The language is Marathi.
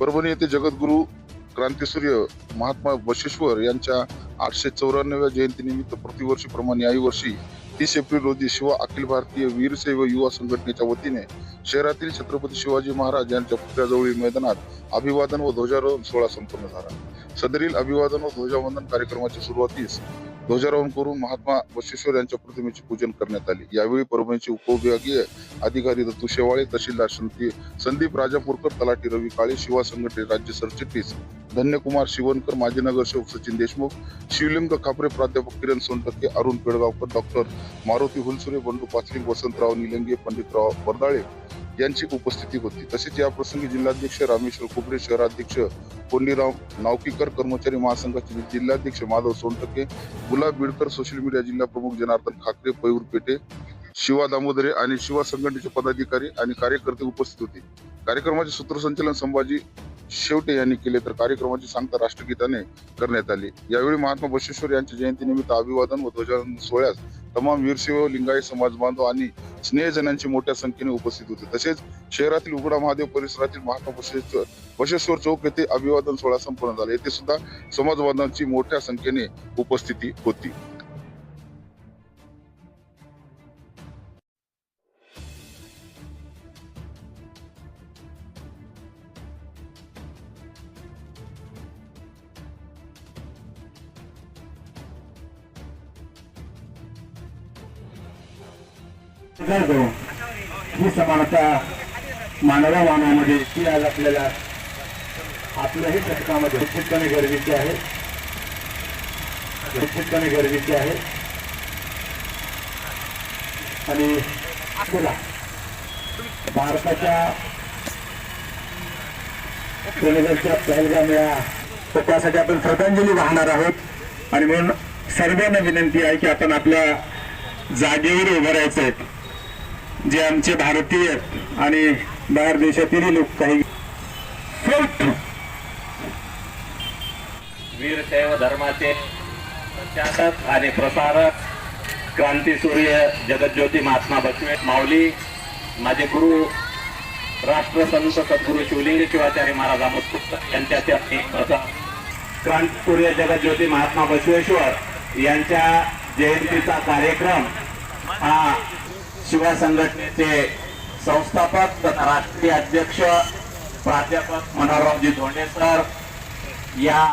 परभणी येथे जगद्गुरु क्रांतीसूर्य महात्मा बशेश्वर यांच्या आठशे चौऱ्याण्णव्या जयंतीनिमित्त प्रतिवर्षीप्रमाणे याही वर्षी तीस एप्रिल रोजी शिवा अखिल भारतीय वीरशैव युवा संघटनेच्या वतीने शहरातील छत्रपती शिवाजी महाराज यांच्या पुतळ्याजवळील मैदानात अभिवादन व ध्वजारोहण सोहळा संपन्न झाला. सदरील अभिवादन व ध्वजावंदन कार्यक्रमाच्या सुरुवातीस ध्वजारोहण करून महात्मा बशेश्वर यांच्या प्रतिमेचे पूजन करण्यात आले. यावेळी परभणीचे उपविभागीय अधिकारी दत्तू शेवाळे तहसीलदार संती- संदीप राजापूरकर तलाठी रवी काळे शिवा संघटने राज्य सरचिटणीस धन्यकुमार शिवणकर माजी नगरसेवक सचिन देशमुख शिवलिंग खापरे प्राध्यापक किरण सोनटक्के अरुण पेडगावकर डॉक्टर मारुती हुलसुरे बंडू पाचलिंग वसंतराव निलंगे पंडितराव बर्दाळे यांची उपस्थिती होती. तसेच या प्रसंगी जिल्हाध्यक्ष रामेश्वर कुबरे शहराध्यक्ष कोंडीराव नावकीकर कर्मचारी महासंघाचे जिल्हाध्यक्ष माधव सोनटके गुलाब बिडकर सोशल मीडिया जिल्हा प्रमुख जनार्दन खाकरे पयूर पेटे शिवा दामोदरे आणि शिवा संघटनेचे पदाधिकारी आणि कार्यकर्ते उपस्थित होते. कार्यक्रमाचे सूत्रसंचालन संभाजी शेवटे यांनी केले तर कार्यक्रमाची सांगता राष्ट्रगीताने करण्यात आली. यावेळी महात्मा बसवेश्वर यांच्या जयंतीनिमित्त अभिवादन व ध्वजारोहण सोहळ्यास तमाम वीरसेव लिंगायत समाज बांधव आणि स्नेहजनांची मोठ्या संख्येने उपस्थित होते. तसेच शहरातील उघडा महादेव परिसरातील महात्मा बसवेश्वर बसवेश्वर चौक येथे अभिवादन सोहळा संपन्न झाला. येथे सुद्धा समाज बांधवांची मोठ्या संख्येने उपस्थिती होती. करू ही समानता मानवा मानवामध्ये ती आज आपल्याला आपल्याही घटकामध्ये निश्चितपणे गरजेची आहे. निश्चितपणे गरजेची आहे. आणि आपल्याला भारताच्या सेनेच्या पहलगाम या त्यासाठी आपण श्रद्धांजली वाहणार आहोत. आणि म्हणून सर्वांना विनंती आहे की आपण आपल्या जागेवर उभं राहायचंय जे आमचे भारतीय आणि बाहेर देशातीलही लोक काही वीरशैव धर्माचे प्रचारक आणि प्रसारक क्रांतीसूर्य जगज्योती महात्मा बसवे माऊली माझे गुरु राष्ट्रसंत सद्गुरु शिवलिंग शिवाचार्य महाराज आमोद यांच्या क्रांती सूर्य जगज्योती महात्मा बसवेश्वर यांच्या जयंतीचा कार्यक्रम हा शिवा संघटनेचे संस्थापक तथा राष्ट्रीय अध्यक्ष प्राध्यापक मनोहररावजी धोंडे सर या